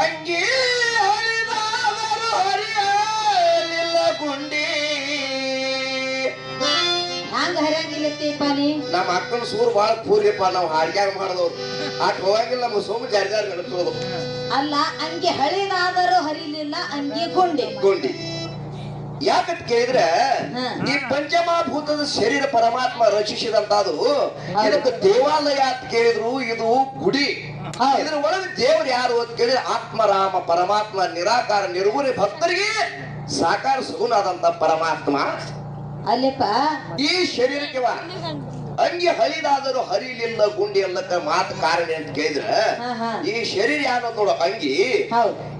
ಅಂಗಿ ಹರಿದಾದರೂ ಹರಿಯಲಿಲ್ಲ ಗುಂಡಿ. ಹಂಗ ಹರಿಯಂಗಿಲ್ಲತ್ತೀಪ ನೀ? ನಮ್ಮ ಅಕ್ಕನ ಸೂರು ಬಾಳ ಪೂರಿಯಪ್ಪ ನಾವು ಹಾಡ್ಯಾಗ ಮಾಡಿದವ್ರು ಆಟ ಹೋಗಂಗಿಲ್ಲ ನಮ್ಮ ಸೋಮ ಜಾರಿದಾರ ಜಾರಿ ನಡೆಸೋದು. ಅಲ್ಲ ಅಂಗಿ ಹಳಿದಾದರೂ ಹರಿಲಿಲ್ಲ ಅಂಗೆ ಗುಂಡಿ. ಗುಂಡಿ. ಯಾಕಂತ ಕೇಳಿದ್ರೆ ಈ ಪಂಚಮಾಭೂತದ ಶರೀರ ಪರಮಾತ್ಮ ರಚಿಸಿದಂತಾದು ಇದಕ್ಕೆ ದೇವಾಲಯ ಅಂತ ಕೇಳಿದ್ರು ಇದು ಗುಡಿ. ಇದ್ರ ಒಳಗೆ ದೇವರು ಯಾರು ಅಂತ ಕೇಳಿದ್ರೆ ಆತ್ಮರಾಮ ಪರಮಾತ್ಮ ನಿರಾಕಾರ ನಿರ್ಗುಣಿ ಭಕ್ತರಿಗೆ ಸಾಕಾರ ಸುಗುಣಾದಂತ ಪರಮಾತ್ಮ. ಅಲ್ಲಿಪ್ಪ. ಈ ಶರೀರಕ್ಕೆ ಅಂಗಿ ಹಳಿದಾದರೂ ಹರಿಲಿಲ್ಲ ಗುಂಡಿ ಅನ್ನಕ ಮಾತು ಕಾರಣ ಅಂತ ಕೇಳಿದ್ರೆ. ಈ ಶರೀರ ಯಾವ್ದು ನೋಡು ಅಂಗಿ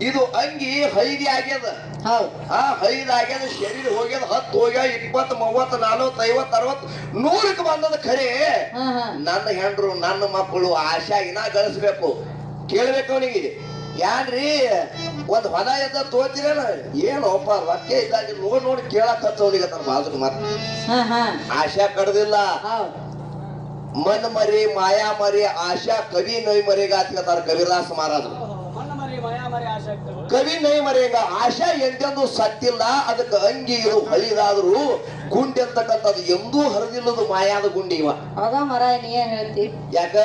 ಇದು ಅಂಗಿ ಹೈದಿ ಆಗ್ಯದ. ಆ ಆಗ್ಯದ ಶರೀರ ಹೋಗ್ಯದ ಹತ್ತು ಹೋಗ್ಯ ಇಪ್ಪತ್ ಮೂವತ್ ನಲ್ವತ್ ಐವತ್ ಅರವತ್ ನೂರಕ್ಕೆ ಬಂದದ ಖರೆ. ನನ್ನ ಹೆಂಡ್ರು ನನ್ನ ಮಕ್ಕಳು ಆಶಾ ಇನ್ನ ಗಳಿಸ್ಬೇಕು. ಕೇಳ್ಬೇಕು ಅವನಿಗೆ. ಯಾನ್ರಿ ಒಂದ್ ಹೊಲ ಎದ್ದ ತೋತಿರೇನ? ಏನೋಪ್ಪ ರೊಕ್ಕ ಇದ್ದಾಗ ನೋಡ್ ನೋಡಿ ಕೇಳಕ್ ಹಚ್ಚವನಿಗೆ ತನ್ನ ಬಾಜು ಮತ್ ಆಶಾ ಕಡ್ದಿಲ್ಲ. ಹೌದ್ ಮನ್ ಮರಿ ಮಾಯಾ ಮರಿ ಆಶಾ ಕವಿ ನೈ ಮರಿಗಾತ್ಕತಾರ ಕವಿದಾಸ ಮಹಾರಾಜರು ಕವಿ ನೈ ಮರೆಗ ಆಶಾ ಎಂದೆಂದು ಸತ್ತಿಲ್ಲ ಅದಕ್ಕೆ ಅಂಗಿ ಇದು ಹಳಿದಾದ್ರು ಗುಂಡಿ ಅಂತಕ್ಕಂಥದ್ದು ಎಂದೂ ಹರಿದಿಲ್ಲದು ಮಾಯಾದ ಗುಂಡಿ ಇವ ಹೌದಾ ಮರ ನೀ ಏನ್ ಹೇಳ್ತಿ ಯಾಕ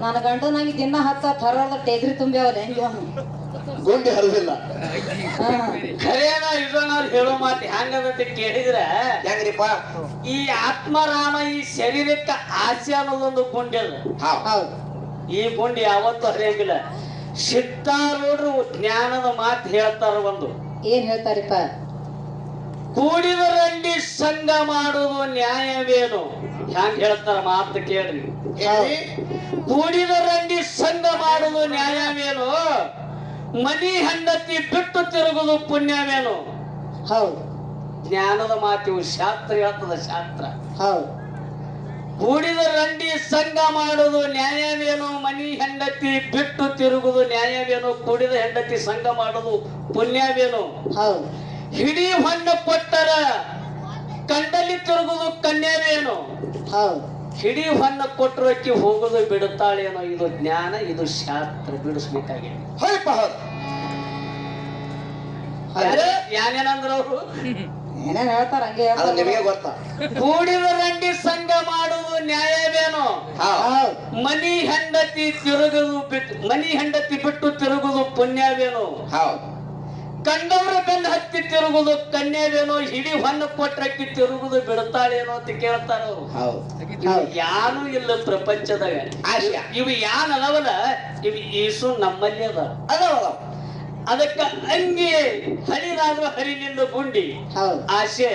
ನನ್ನ ಗಂಡ ನಂಗೆ ದಿನ ಹತ್ತ ಥರದ ಟೇದ್ರಿ ತುಂಬ್ಯಾವಲ್ಲ ಹೆಂಗ ಗುಂಡಿ ಹರಿದಿಲ್ಲ. ಅವ್ರು ಹೇಳೋ ಮಾತು ಹೆಂಗದಂತ ಕೇಳಿದ್ರೆ ಹೆಂಗ್ರಿಪ್ಪ? ಈ ಆತ್ಮರಾಮ ಈ ಶರೀರಕ್ಕೆ ಆಸೆ ಅನ್ನೋದೊಂದು ಗುಂಡಿ ಅದ. ಹಾ ಹೌದ್. ಈ ಗುಂಡಿ ಯಾವತ್ತೂ ಹರಿಯಂಗಿಲ್ಲ. ಸಿದ್ಧಾರೂಢರು ಜ್ಞಾನದ ಮಾತು ಹೇಳ್ತಾರ ಒಂದು. ಏನ್ ಹೇಳ್ತಾರಪ್ಪ? ಕೂಡಿದರಲ್ಲಿ ಸಂಘ ಮಾಡುವುದು ನ್ಯಾಯವೇನು? ಹ್ಯಾಂಗ ಹೇಳ್ತಾರ ಮಾತು ಕೇಳ್ರಿ? ಕೂಡಿದರಲ್ಲಿ ಸಂಘ ಮಾಡುವುದು ನ್ಯಾಯವೇನು? ಮನಿ ಹೆಂಡತಿ ಬಿಟ್ಟು ತಿರುಗುದು ಪುಣ್ಯವೇನು? ಹೌದು. ಜ್ಞಾನದ ಮಾತಿವು ಶಾಸ್ತ್ರ ಹೇಳ್ತದ ಶಾಸ್ತ್ರ. ಹೌದು. ಕೂಡಿದ ರಂಡಿ ಸಂಘ ಮಾಡುವುದು ನ್ಯಾಯವೇನು? ಮನಿ ಹೆಂಡತಿ ಬಿಟ್ಟು ತಿರುಗುದು ನ್ಯಾಯವೇನು? ಕೂಡಿದ ಹೆಂಡತಿ ಸಂಘ ಮಾಡುವುದು ಪುಣ್ಯವೇನು? ಹೌದು. ಹಿಡಿ ಹೊಣ್ಣು ಕೊಟ್ಟರ ಕಂಡಲ್ಲಿ ತಿರುಗುದು ಕನ್ಯಾವೇನು? ಹೌದ್. ಹಿಡಿ ಹೊನ್ನ ಕೊಟ್ಟರು ಅಕ್ಕಿ ಹೋಗೋದು ಬಿಡುತ್ತಾಳೇನೋ ಇದು ಜ್ಞಾನ ಇದು ಶಾಸ್ತ್ರ ಬಿಡಿಸ್ಬೇಕಾಗಿದೆ. ಯಾನೇನಂದ್ರ ಅವರು? ಏನೇನ್ ಹೇಳ್ತಾರ ಹಂಗೆ ಅದು ಹೇಳ್ತಾರ ನಿಮಗೆ ಗೊತ್ತಾ? ಕೂಡಿದ ರಂಡಿ ಸಂಘ ಮಾಡುವುದು ನ್ಯಾಯವೇನೋ? ಹೌದ್. ಮನಿ ಹೆಂಡತಿ ತಿರುಗುದು ಬಿಟ್ಟು ಮನಿ ಹೆಂಡತಿ ಬಿಟ್ಟು ತಿರುಗುದು ಪುಣ್ಯವೇನೋ? ಹೌದು. ಕಂಡವರ ಬೆನ್ನ ಹತ್ತಿ ತಿರುಗುದು ಕಣ್ಣೇರೇನೋ ಹಿಡಿ ಹೊನ್ನ ಕೊಟ್ರಕ್ಕಿ ತಿರುಗುದು ಬಿಡ್ತಾಳೇನೋ ಅಂತ ಕೇಳ್ತಾರ ಅವರು. ಹೌದು. ಯಾರು ಇಲ್ಲ ಪ್ರಪಂಚದಾಗ. ಆಶಯ ಇವು ಯಾನ್ ಅದಾವಲ್ಲ ಇವು ಈಸು ನಮ್ಮಲ್ಲಿ ಅದ ಅದಾವ. ಅದಾವ. ಅದಕ್ಕ ಅಂಗಿ ಹರಿದಾದ್ರೂ ಹರಿಲಿಲ್ಲ ಗುಂಡಿ. ಹೌದು. ಆಸೆ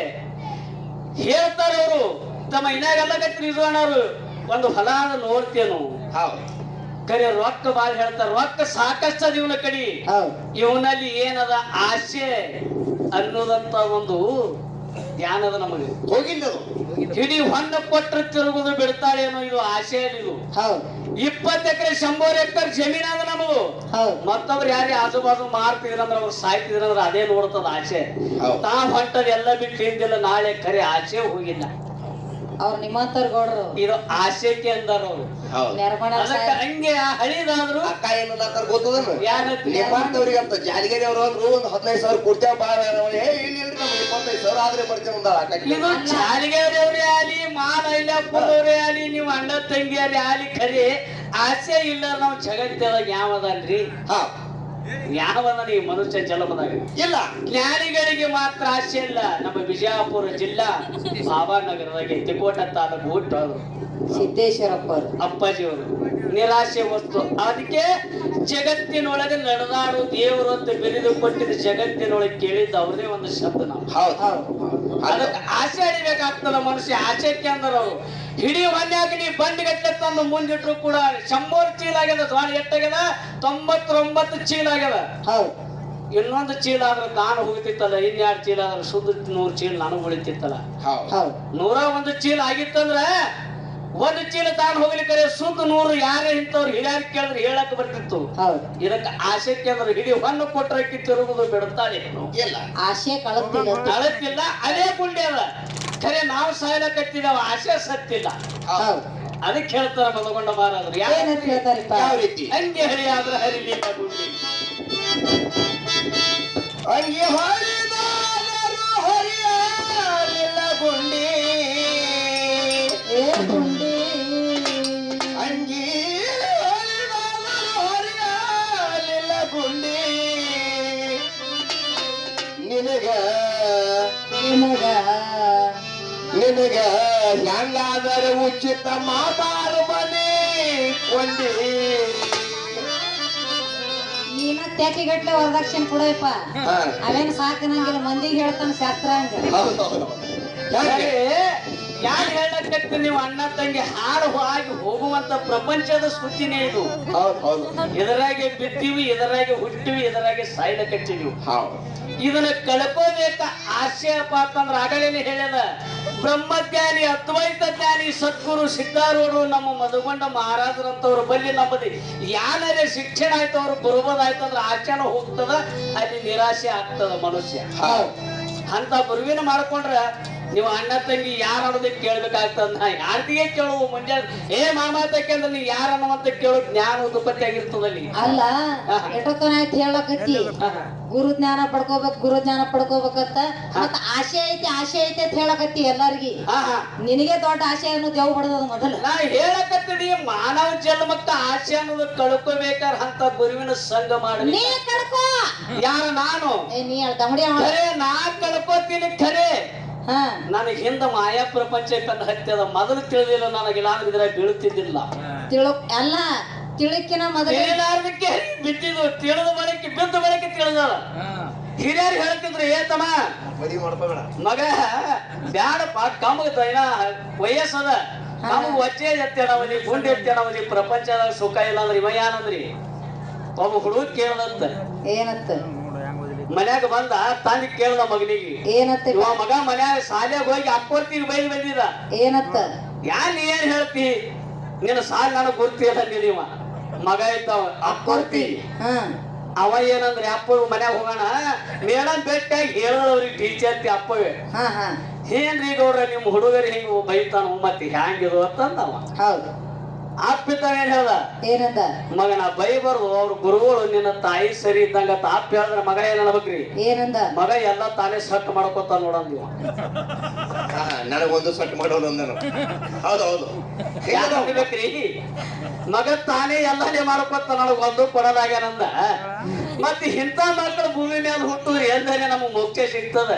ಹೇಳ್ತಾರ ಅವರು ತಮ್ಮ ಇನ್ನಾಗೆಲ್ಲ ಕಟ್ಟಿ ಇಸ್ಕೊಂಡವ್ರು ಒಂದು ಹೊಲ ನೋಡ್ತೇನು. ಹೌದು. ಕರೆ ರೊಕ್ಕ ಬಾರಿ ಹೇಳ್ತಾರ ರೊಕ್ಕ ಸಾಕಷ್ಟು ಇವನ ಕಡಿ. ಹೌದ್. ಇವನಲ್ಲಿ ಏನದ ಆಸೆ ಅನ್ನೋದಂತ ಒಂದು ಧ್ಯಾನದ ನಮಗೆ. ಹೋಗಿಲ್ಲ ಹಿಡಿ ಹೊನ್ನ ಕೊಟ್ರ ತಿರುಗುದು ಬಿಡ್ತಾಳೇನೋ ಇದು ಆಸೆ ಇದು. ಹೌದ್. ಇಪ್ಪತ್ತು ಎಕರೆ ಶಂಬರ್ ಎಕರೆ ಜಮೀನ್ ಅದ ನಮಗೂ ಹೌದ್. ಮತ್ತವ್ರು ಯಾರೇ ಆಜು ಬಾಜು ಮಾರ್ತಿದ್ರಂದ್ರ ಅವ್ರು ಸಾಯ್ತಿದ್ರಂದ್ರ ಅದೇ ನೋಡ್ತದ ಆಸೆ. ಹೌದು. ತಾ ಹೊಂಟದ ಎಲ್ಲ ಬಿಟ್ಟು ಹಿಂದಿಲ್ಲ ನಾಳೆ ಕರೆ ಆಸೆ ಹೋಗಿಲ್ಲ. ಅವ್ರ ನಿಮ್ಮಂತರ್ ಗೌಡ್ರು. ಇರೋ ಆಸೆಗೆ ಅಂದಾರ ಅವ್ರು. ಹೌದು. ನೆರ್ಮಣ ಅದಕ್ಕ ಹಂಗೆ ಹಳಿದಾದ್ರು ಅಕ್ಕ ಗೊತ್ತದಲ್ಲ? ನಿಮ್ಮಂತವ್ರಿಗೆ ಅಂತ ಜಾಲಿಗೇರಿ ಅವ್ರು ಅಂದ್ರು ಒಂದು ಹದಿನೈದು ಸಾವಿರ ಕೊಡ್ತೇವ ಬಾ ಏ ಇಲ್ಲಿ ಇಲ್ರಿ ನಮ್ಗೆ ಇಪ್ಪತ್ತೈದು ಸಾವಿರ ಆದ್ರೆ ಬರ್ತೇವೆ ಇದು ಚಾಲಿಗೆಯವ್ರೇ ಆಲಿ ಮಾನ ಇಲ್ಲಪ್ಪನವ್ರೇ ಆಲಿ ನೀವು ಅಣ್ಣ ತಂಗಿಯಲ್ಲಿ ಆಲಿ ಖರೆ ಆಸೆ ಇಲ್ಲ ನಾವು ಜಗತ್ತದಾಗ ಯಾವದನ್ರಿ ಹಾ. ಯಾವದನ ಈ ಮನುಷ್ಯ ಜಲಮದಾಗ? ಇಲ್ಲ ಜ್ಞಾನಿಗಳಿಗೆ ಮಾತ್ರ ಆಸೆ ಇಲ್ಲ. ನಮ್ಮ ವಿಜಯಪುರ ಜಿಲ್ಲಾ ಭಾವಾನಗರದಾಗೆ ತಿಕೋಟ ತಾಲೂಕು ಹುಟ್ಟು ಸಿದ್ದೇಶ್ವರಪ್ಪ ಅಪ್ಪಾಜಿ ಅಪ್ಪಾಜಿಯವರು. ನಿರಾಶೆ ವಸ್ತು. ಅದಕ್ಕೆ ಜಗತ್ತಿನೊಳಗೆ ನಡೆದಾಡು ದೇವರು ಅಂತ ಬೆರೆದು ಕೊಟ್ಟಿದ್ದ ಜಗತ್ತಿನೊಳಗೆ ಕೇಳಿದ್ದು ಅವ್ರದೇ ಒಂದು ಶಬ್ದ ನಾವು. ಹೌದು. ಹೌದ್ ಅದಕ್ಕೆ ಆಸೆ ಅಡಿಬೇಕಾಗ್ತದ ಮನುಷ್ಯ. ಆಸೆಕ್ಕೆ ಅಂದ್ರೆ ಅವ್ರು? ಹಿಡಿ ಹೊನ್ಯಾಗ ನೀ ಬಂಡಿಗಟ್ಟಲೆ ತಂದು ಮುಂದಿಟ್ರು ಕೂಡ ಶಂಬರ್ ಚೀಲ ಆಗ್ಯದ ಜ್ವಾಳ ಎಟ್ಟಾಗ್ಯದ ತೊಂಬತ್ತೊಂಬತ್ತು ಚೀಲ ಆಗ್ಯದ. ಹೌದು. ಇನ್ನೊಂದು ಚೀಲ ಆದ್ರೆ ತಾನು ಹೋಗ್ತಿತ್ತಲ್ಲ ಇನ್ಯಾರು ಚೀಲ ಆದ್ರೆ ಸುದ್ದ ನೂರು ಚೀಲ ನಾನು ಉಳಿತಿತ್ತಲ್ಲ. ಹೌದು. ಹೌದ್. ನೂರ ಒಂದು ಚೀಲ ಆಗಿತ್ತಂದ್ರ ಒಂದು ಚೀಲ ತಾನು ಹೋಗ್ಲಿಕ್ಕೆ ಸುದ್ದ ನೂರು ಯಾರೇ ಇಂಥವ್ರು ಹಿರಿಯಾರ ಕೇಳಿದ್ರೆ ಹೇಳಕ್ ಬರ್ತಿತ್ತು. ಹೌದ್. ಇದಕ್ಕೆ ಆಸೆ ಕೇಳಿದ್ರೆ ಹಿಡಿ ಹೊನ್ನು ಕೊಟ್ಟರೆ ತಿರುಗುದು ಬಿಡುತ್ತಾನೆ ಆಸೆ ಆಶೆ ಕಳತಿಲ್ಲ ಅದೇ ಗುಂಡಿ ಅದ. ಖರೆ ನಾವು ಸಾಯ್ಲಕತ್ತಿದವ ಆಸೆ ಸತ್ತಿಲ್ಲ ಹೌದ್. ಅದಕ್ಕೆ ಹೇಳ್ತಾರ ಮಲಗೊಂಡ ಮಾರಾದ್ರು ಏನಂತ ಹೇಳ್ತಾರಪ್ಪ? ಯಾವ ರೀತಿ? ಹಂಗೆ ಹರಿ ಆದ್ರೆ ಹರಿಲಿ ಗುಂಡಿ ಹರಿ ಹೊಳಿದಾದರೂ ಹರಿಯಲಿಲ್ಲ ಕೊಂಡಿ ನೀನ ತೆಕ್ಕಿಗಟ್ಲೆ ವರದಕ್ಷಿಣೆ ಕೊಡಯಪ್ಪ ಹಾ. ಅವೇನು ಸಾಕನಂಗಿಲ್ಲ ಮಂದಿಗೆ ಹೇಳ್ತಾನ ಶಾಸ್ತ್ರ ಹೌದು ಹೆಂಗೆ? ಯಾರು ಹೇಳಕತ್ತಿ ನೀವು ಅಣ್ಣ ತಂಗಿ ಹಾಡು ಹಾಗೆ ಹೋಗುವಂತ ಪ್ರಪಂಚದ ಸುದ್ದಿನೇ ಇದು? ಹೌದು ಹೌದು. ಇದರಾಗೆ ಬಿತ್ತೀವಿ ಇದರಾಗೆ ಹುಟ್ಟಿವಿ ಇದರಾಗೆ ಸಾಯ್ಲಕತ್ತೀವಿ. ಹೌದು. ಇದನ್ನ ಕಳ್ಕೋಬೇಕ ಆಶಯಪ್ಪ ಅಂತಂದ್ರ ಆಗಲೇನೆ ಹೇಳ್ಯದ. ಬ್ರಹ್ಮಜ್ಞಾನಿ ಅದ್ವೈತ ಜ್ಞಾನಿ ಸದ್ಗುರು ಸಿದ್ಧಾರೂಢರು ನಮ್ಮ ಮಧುಗೊಂಡ ಮಹಾರಾಜರಂತವ್ರ ಬಲ್ಲಿ ನಮ್ಮದಿ ಯಾನರೇ ಶಿಕ್ಷಣ ಆಯ್ತು ಅವ್ರು ಅಂದ್ರೆ ಆಚೆನ ಹೋಗ್ತದ ಅಲ್ಲಿ ನಿರಾಶೆ ಆಗ್ತದ ಮನುಷ್ಯ. ಅಂತ ಬರುವಿನ ಮಾಡ್ಕೊಂಡ್ರ ನೀವು ಅಣ್ಣ ತಂಗಿ ಯಾರು ಅನ್ನೋದಕ್ಕೆ ಕೇಳ್ಬೇಕಾಗ್ತದ ನಾ ಯಾರ್ದಿಗೆ ಕೇಳುವು ಮುಂಜಾನೆ? ಏ ಮಾಮಾತಕ್ಕೆ ಅಂದ್ರೆ ನೀ ಯಾರು ಅಂತ ಕೇಳೋ ಜ್ಞಾನ ಉತ್ಪತ್ತಿ ಆಗಿರ್ತದಲ್ಲಿ ಅಲ್ಲ. ಎಟೋತನ ಆಯ್ತು ಹೇಳಕತ್ತಿ. ಗುರು ಜ್ಞಾನ ಪಡ್ಕೋಬೇಕು ಗುರು ಜ್ಞಾನ ಪಡ್ಕೋಬೇಕಂತ. ಮತ್ತ ಆಸೆ ಐತಿ ಆಸೆ ಐತಿ ಅಂತ ಹೇಳಕತ್ತಿ ಎಲ್ಲಾರ್ಗಿ. ನಿನಗೆ ದೊಡ್ಡ ಆಸೆ ಅನ್ನೋದು ಯಾವ ಬಡದ ಮೊದಲು. ನಾ ಹೇಳಕತ್ತೀನಿ ಮಾನವ ಜನ್ಮಕ್ಕ ಆಸೆ ಅನ್ನೋದು ಕಳ್ಕೋಬೇಕಾರ ಅಂತ ಗುರುವಿನ ಸಂಘ ಮಾಡಿ ನೀ ಕಳ್ಕೋ. ಯಾರ ನಾನು? ಏ ನೀ ಹೇಳ್ತಾ ನಾ ಕಳ್ಕೋತೀನಿ ಖರೆ. ನನಗೆ ಹಿಂದ ಮಾಯಾ ಪ್ರಪಂಚ ಕಂಡು ಹತ್ಯದ ಮೊದಲು ತಿಳಿದಿಲ್ಲ ನನಗೆ ಇಲ್ಲಾಂದ್ರೆ ಇದ್ರ ಬೀಳುತ್ತಿದ್ದಿಲ್ಲ. ತಿಳು ಅಲ್ಲ ತಿಳಿಕಿನ ಮೊದಲು ಬಿತ್ತಿದು ಬಿದ್ದಿದ್ದು ತಿಳಿದ ಬರಕ್ಕೆ ಬಿದ್ದ ಬರಕ್ಕೆ ತಿಳಿದ ಹಿರಿಯರು ಹೇಳ್ತಿದ್ರು ಏತಮ್ಮ ಮಗ ಬ್ಯಾಡಪ್ಪ ಕಮಗ ಏನ ವಯಸ್ಸದ. ನಮಗ್ ವಚ್ಚೆ ಎತ್ತೇಣವದಿ ಗುಂಡ್ ಎತ್ತೇಣವದಿ ಪ್ರಪಂಚದಾಗ ಸುಖ ಇಲ್ಲ ಅಂದ್ರೆ ಇವ ಏನಂದ್ರಿ ಒಬ್ಬ ಹುಡುಗ ಕೇಳದಂತ. ಏನತ್ತ ಮನ್ಯಾಗ ಬಂದ ತಂದೆ ಕೇಳ್ದ ಮಗನಿಗೆ ಏನತ್ತ? ಇವ ಮಗ ಮನ್ಯಾಗ ಶಾಲ್ಯಾಗ ಹೋಗಿ ಅಕ್ಕೋರ್ತಿಗೆ ಬೈದ್ ಬಂದಿದ. ಏನತ್ತ? ಯಾನ್ ನೀ ಏನ್ ಹೇಳ್ತಿ? ನಿನ್ನ ಸಾಲ ನನಗ್ ಗೊತ್ತಿಲ್ಲ ನೀವ ಮಗ ಇದ್ದಾವ ಅಕ್ಕೋರ್ತಿ. ಹಾ. ಅವ ಏನಂದ್ರೆ ಅಪ್ಪ ಮನ್ಯಾಗ ಹೋಗೋಣ. ಮೇಡಮ್ ಬೆಟ್ಟಾಗಿ ಹೇಳಿ ಟೀಚರ್ ಅಪ್ಪವೇ. ಹಾ ಹಾ. ಏನ್ರಿ ಗೌಡ್ರ ನಿಮ್ ಹುಡುಗರು ಹಿಂಗ ಬೈತಾನ ಮತ್ತೆ ಹ್ಯಾಂಗಿದು ಅಂತಂದವ. ಹೌದು. ಅಪ್ಪಿತಾವ ಏನ್ ಹೇಳ್ದ ಏನಂದ? ಮಗನ ಬೈಬಾರ್ದು ಅವ್ರ ಗುರುಗಳು ನಿನ್ನ ತಾಯಿ ಸರಿ ಇದ್ದಂಗ ತಾಪ್ ಹೇಳಿದ್ರ ಮಗ ಏನ್ ಅನ್ಬೇಕ್ರಿ ಏನಂದ? ಮಗ ಎಲ್ಲ ತಾನೇ ಸಟ್ ಮಾಡ್ಕೊತ ನೋಡಂದಿವ ನನಗೊಂದು ಸಟ್ ಮಾಡೋನು ಅಂದನು. ಹೌದು ಹೌದು. ಯಾಕೆ ಅನ್ಬೇಕ್ರಿ ಮಗ ತಾನೇ ಎಲ್ಲಾನೇ ಮಾಡ್ಕೊತ ನನಗ ಒಂದು ಕೊಡಲಾಗ್ಯಾನಂದ ಮತ್ತೆ ಇಂಥ ಮಕ್ಕಳು ಭೂಮಿ ಮೇಲೆ ಹುಟ್ಟಿದ್ರೆ ಎಂದರೆ ನಮಗ್ ಮೋಕ್ಷ ಸಿಗ್ತದ?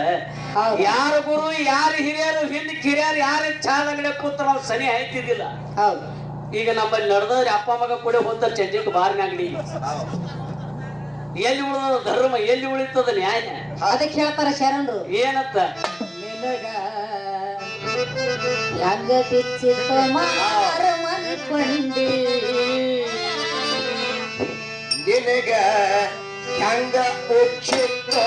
ಹೌದು. ಯಾರ ಗುರು ಯಾರು ಹಿರಿಯರು ಹಿಂದ್ ಕಿರಿಯರು ಯಾರ ಚಾದ ಕೂತ್ರ ಕೂತ ನಾವು ಸನಿ ಆಯ್ತಿದ್ದಿಲ್ಲ. ಹೌದು. ಈಗ ನಮ್ಮಲ್ಲಿ ನಡೆದವ್ರಿ ಅಪ್ಪ ಮಗ ಕೂಡ ಹೋದ ಚಂಜಕ್ಕೆ ಬಾರಿನ ಅಂಗಡಿ. ಎಲ್ಲಿ ಉಳಿದ ಧರ್ಮ ಎಲ್ಲಿ ಉಳಿತದ ನ್ಯಾಯ? ಅದಕ್ಕೆ ಹೇಳ್ತಾರ ಶರಣರು. ಏನತ್ತ ನಿನಗ ಹೆಂಗ ಬಿಚ್ಚಿತ ಮಾರ ಮನ್ಕೊಂಡಿ ನಿನಗ ಹೆಂಗ ಉಚ್ಚಿತ್ತು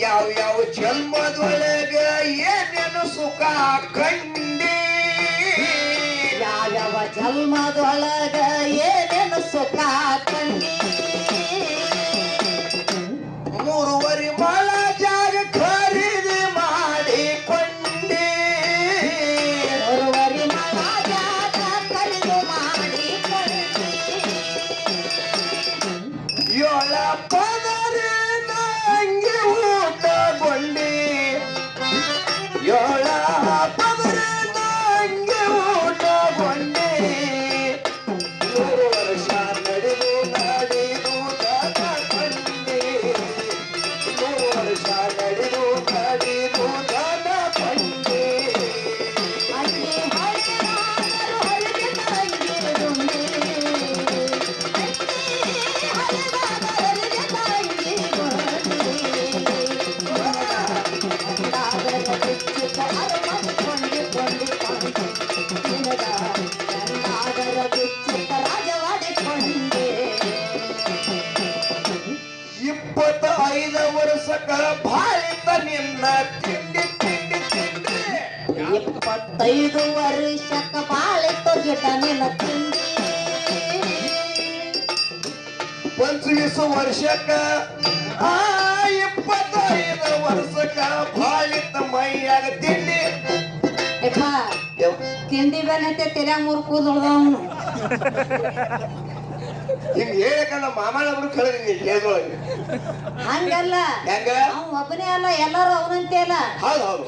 ಯಾವ ಯಾವ ಜನ್ಮದೊಳಗ ಏನೇನು ಸುಖ ಕಂಡಿ? ಯಾವ್ಯಾವ ಜನ್ಮದೊಳಗ ಏನೇನು ಸುಖ ಕಂಡಿ? ವರ್ಷಕ್ಕ ಆ ಇಪ್ಪತ್ತೈದು ವರ್ಷಕ್ಕ ಬಾಳಿತ ಮೈಯಾಗ ತಿಂಡಿ. ಯಪ್ಪ ತಿಂಡಿ ಬೆನ್ನೈತೆ ತೆಲೆ ಮೂರು ಕೂದಲ್ದವನು ಹಿಂಗ್ ಹೇಳಕಂಡ ಮಾಮನವರು ಕೇಳಿದೀನಿ ಕೇಳ್ದೊಳಗೆ. ಹಂಗಲ್ಲ. ಹೆಂಗ? ಅವ ಒಬ್ಬನೇ ಅಲ್ಲ ಎಲ್ಲರೂ ಅವನಂತೆ ಅಲ್ಲ. ಹೌದು ಹೌದು.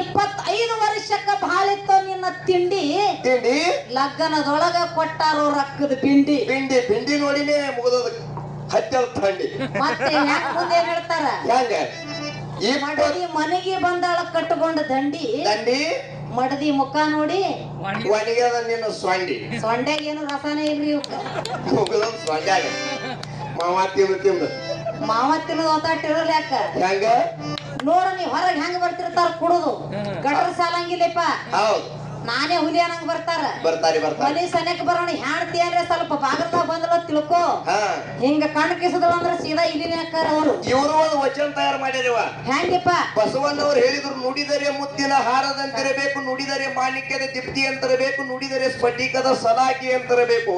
ಇಪ್ಪತ್ತೈದು ವರ್ಷಕ್ಕ ಬಾಳಿತ್ತು ನಿನ್ನ ತಿಂಡಿ? ತಿಂಡಿ? ಲಗ್ನದೊಳಗ ಕೊಟ್ಟಾರೋ ರಕ್ಕದ ಪಿಂಡಿ? ಪಿಂಡಿ ಪಿಂಡಿ ನೋಡಿನೇ ಮುಗಿದದ ಹತ್ತೆಲ್ ಥಂಡಿ ಮತ್ತೆ ಯಾಕ್ ಮುಂದೆ ಏನ್ ಹೇಳ್ತಾರ ಹೆಂಗ ಮಡದಿ ಮನೆಗೆ ಬಂದಾಳ ಕಟ್ಟಕೊಂಡ ದಂಡಿ. ದಂಡಿ? ಮಡದಿ ಮುಖ ನೋಡಿ. ಒಣಗ್ಯದ ನಿನ್ನ ಸೊಂಡಿ ಸೊಂಡ್ಯಾಗ ಏನು ರಸನೇ ಇಲ್ರಿ ಮುಗಿದ ಸೊಂಡ್ಯಾಗ ಮಾವ ತಿಂದು ತಿಂದು ಮಾವ ತಿನ್ನೋದು ಒತ್ತಾಟಿರಲ್ಲ ಯಾಕ? ಹೆಂಗ? ನೋಡ ನೀ ಹೊರಗೆ ಹೆಂಗ್ ಬರ್ತಿರ್ತಾರ ಕುಡುದು. ಗಟ್ರ ಸಾಲಂಗಿಲ್ಲಪ್ಪ. ಹೌದು. ನಾನೇ ಹುಲಿ ಅನ್ನಂಗ್ ಬರ್ತಾರ. ಬರ್ತಾರಿ ಬರ್ತಾರ. ಮನೆ ಸನ್ಯಕ್ ಬರೋಣ ಹ್ಯಾಡ್ತಿ ಅಂದ್ರೆ ಸ್ವಲ್ಪ ಬಾಗಲ್ದಾಗ ಬಂದಲ್ಲ ತಿಳ್ಕೋ. ಹಿಂಗ ಕಣ್ ಕಿಸದ್ರು ಅಂದ್ರೆ ಸೀದಾ ಇಲ್ಲಿನ ಹಾಕಾರ ಅವರು. ಇವರು ಒಂದು ವಚನ ತಯಾರು ಮಾಡ್ಯಾರಿವ ಬಸವಣ್ಣ ಬಸವಣ್ಣವ್ರು ಹೇಳಿದ್ರು ನುಡಿದರೆ ಮುತ್ತಿನ ಹಾರದಂತಿರಬೇಕು ನುಡಿದರೆ ಮಾಣಿಕ್ಯದ ದಿಪ್ತಿ ಅಂತಿರಬೇಕು ನುಡಿದರೆ ಸ್ಫಟಿಕದ ಸಲಾಕಿ ಅಂತಿರಬೇಕು.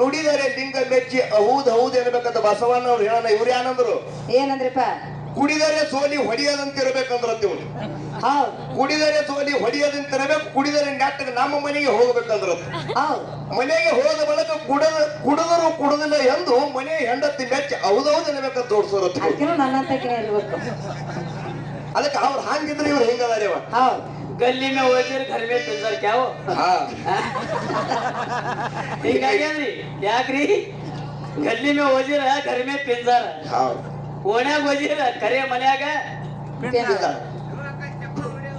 ನುಡಿದರೆ ಲಿಂಗ ಮೆಚ್ಚಿ ಹೌದ್ ಹೌದ್ ಎನ್ಬೇಕಂತ ಬಸವಣ್ಣವ್ರು ಹೇಳೋಣ ಇವ್ರು ಏನಂದ್ರು ಏನಂದ್ರಿಪ್ಪ? ಕುಡಿದರೆ ಸೋಲಿ ಹೊಡಿಯದಂತ ಹಾ ಕುಡಿದರೆ ಸೋಲಿ ಹೊಡಿಯದಂತಿರಬೇಕು ಕುಡಿದರೆ ನೆಟ್ಟಗೆ ನಮ್ಮ ಮನೆಗೆ ಹೋಗ್ಬೇಕಂದ್ರ ಮನೆಗೆ ಹೋದ ಬಳಿಕ ಕುಡ ಕುಡಿದರು ಕುಡದಿಲ್ಲ ಎಂದು ಮನೆ ಹೆಂಡತಿ ಮೆಚ್ಚಿ ಹೌದೌದು ಇರಬೇಕಂತ ತೋರಿಸೋರತ್ತೆ ಅದಕ್ಕೆ ಅವ್ರು ಹಾಗಿದ್ರೆ ಇವ್ರು ಹೆಂಗದಾರೇವ ಗಲ್ಲಿನ ಮೇ ಹೋಗಿದ್ರೆ ಪಿಂಜಾರ ಕ್ಯಾವ. ಪಿಲ್ಸರ್ ಹಿಂಗಾಗ್ಯಾನ್ರಿ ಯಾಕ್ರಿ? ಗಲ್ಲಿನ ಮೇ ಹೋಗಿರ ಪಿಂಜಾರ ಓಣ್ಯಾಗ ಹೋದಿರ ಕರೆ ಮನ್ಯಾಗ